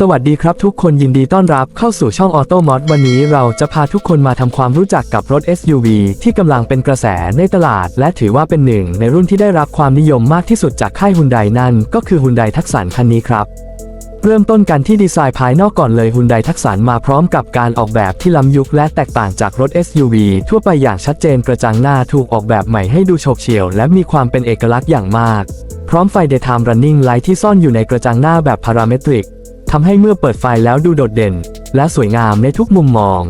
สวัสดีครับทุกคนยินดีต้อนรับเข้าสู่ช่องออโตมอ d วันนี้เราจะพาทุกคนมาทำความรู้จักกับรถ SUV ที่กำลังเป็นกระแสในตลาด และถือว่าเป็นหนึ่ง ในรุ่นที่ได้รับความนิยมมากที่สุดจากค่ายฮุนไดนั่น ก็คือฮุนไดทักษ a นคันนี้ครับ เริ่มต้นกันที่ดีไซน์ภายนอกก่อนเลยฮุนไดทักษ a นมาพร้อมกับการออกแบบที่ล้ำยุคและแตกต่างจากรถ SUV ทั่วไปอย่างชัดเจนกระจังหน้าถูกออกแบบใหม่ให้ดูโฉบเฉี่ยวและมีความเป็นเอกลักษณ์อย่างมากพร้อมไฟ Daytime Running Light ที่ซ่อนอยู่ในกระจังหน้าแบบพาราเมตริกำให้เมื่อเปิดไฟแล้วดูโดดเด่น และสวยงามในทุกมุมมอง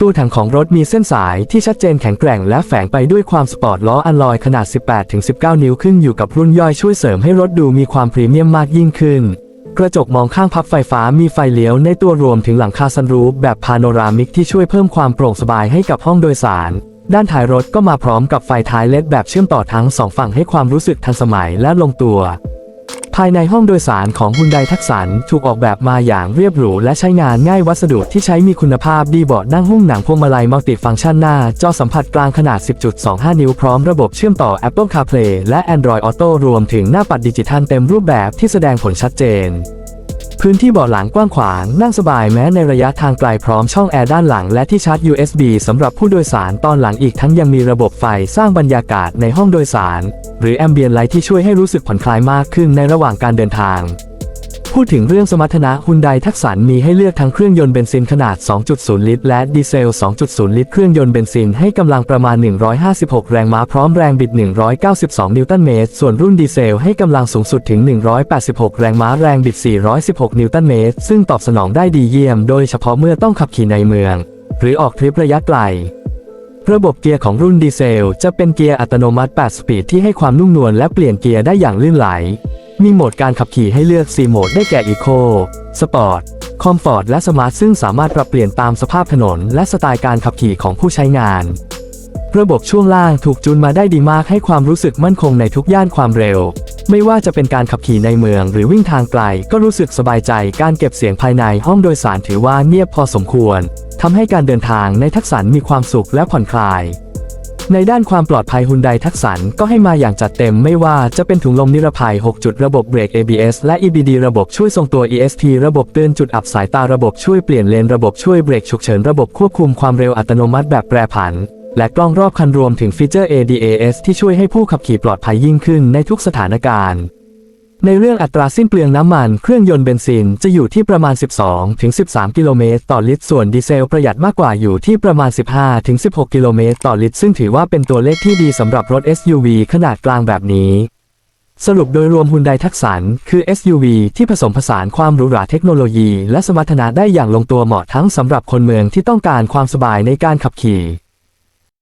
ตู้ถังของรถมีเส้นสายที่ชัดเจนแข็งแกร่งและแฝงไปด้วยความสปอร์ตล้ออัลลอยขนาด 18-19 นิ้วขึ้นอยู่กับรุ่นย่อยช่วยเสริมให้รถดูมีความพรีเมียมมากยิ่งขึ้น กระจกมองข้างพับไฟฟ้ามีไฟเลี้ยวในตัวรวมถึงหลังคาซันรูฟแบบพาโนรามิกที่ช่วยเพิ่มความโปร่งสบายให้กับห้องโดยสารด้านท้ายรถก็มาพร้อมกับไฟท้ายเลดแบบเชื่อมต่อทั้งสองฝั่งให้ความรู้สึกทันสมัยและลงตัว ภายในห้องโดยสารของฮุนไดทักษันถูกออกแบบมาอย่างเรียบหรูและใช้งานง่ายวัสดุที่ใช้มีคุณภาพดีเบาะนั่งหุ้มหนังพวงมาลัยมัลติฟังก์ชันหน้า จอสัมผัสกลางขนาด 10.25 นิ้วพร้อมระบบเชื่อมต่อ Apple CarPlay และ Android Auto รวมถึงหน้าปัดดิจิทัลเต็มรูปแบบที่แสดงผลชัดเจน พื้นที่เบาะหลังกว้างขวาง นั่งสบายแม้ในระยะทางไกลพร้อมช่องแอร์ด้านหลังและที่ชาร์จ USB สำหรับผู้โดยสารตอนหลังอีกทั้งยังมีระบบไฟสร้างบรรยากาศในห้องโดยสาร หรือแอมเบียนไลท์ที่ช่วยให้รู้สึกผ่อนคลายมากขึ้นในระหว่างการเดินทาง พูดถึงเรื่องสมรรถนะฮุนไดทักษ a นมีให้เลือกทั้งเครื่องยนต์เบนซินขนาด 2.0 ลิตร และดีเซล 2.0 ลิตร เครื่องยนต์เบนซินให้กำลังประมาณ 156 แรงม้าพร้อมแรงบิด 192 นิวตันเมตร ส่วนรุ่นดีเซลให้กำลังสูงสุดถึง 186 แรงม้าแรงบิด 416 นิวตันเมตร ซึ่งตอบสนองได้ดีเยี่ยม โดยเฉพาะเมื่อต้องขับขี่ในเมือง หรือออกทริประยะไกลระบบเกียร์ของรุ่นดีเซล จะเป็นเกียร์อัตโนมัติ 8 สปีดที่ให้ความนุ่มนวลและเปลี่ยนเกียร์ได้อย่างลื่นไหล มีโหมดการขับขี่ให้เลือก 4 โหมดได้แก่ Eco Sport Comfort และ Smart ซึ่งสามารถปรับเปลี่ยนตามสภาพถนน และสไตล์การขับขี่ของผู้ใช้งาน ระบบช่วงล่างถูกจูนมาได้ดีมากให้ความรู้สึกมั่นคงในทุกย่านความเร็ว ไม่ว่าจะเป็นการขับขี่ในเมืองหรือวิ่งทางไกล ก็รู้สึกสบายใจ การเก็บเสียงภายในห้องโดยสารถือว่าเงียบพอสมควรทำให้การเดินทางในทักษ a นมีความสุขและผ่อนคลาย ในด้านความปลอดภัยฮุนไดทักษันก็ให้มาอย่างจัดเต็มไม่ว่าจะเป็นถุงลมนิรภัย 6 จุดระบบเบรก ABS และ EBD ระบบช่วยทรงตัว ESP ระบบเตือนจุดอับสายตาระบบช่วยเปลี่ยนเลน ระบบช่วยเบรกฉุกเฉินระบบควบคุมความเร็วอัตโนมัติแบบแปรผัน และกล้องรอบคันรวมถึงฟีเจอร์ ADAS ที่ช่วยให้ผู้ขับขี่ปลอดภัยยิ่งขึ้นในทุกสถานการณ์ ในเรื่องอัตราสิ้นเปลืองน้ำมันเครื่องยนต์เบนซินจะอยู่ที่ประมาณ 12-13 กิโลเมตรต่อลิตร ส่วนดีเซลประหยัดมากกว่าอยู่ที่ประมาณ 15-16 กิโลเมตรต่อลิตร ซึ่งถือว่าเป็นตัวเลขที่ดีสำหรับรถ SUV ขนาดกลางแบบนี้ สรุปโดยรวมฮุนไดทักษ a นคือ SUV ที่ผสมผสานความหรูหราเทคโนโลยี และสมรรถนะได้อย่างลงตัวเหมาะทั้งสำหรับคนเมืองที่ต้องการความสบายในการขับขี่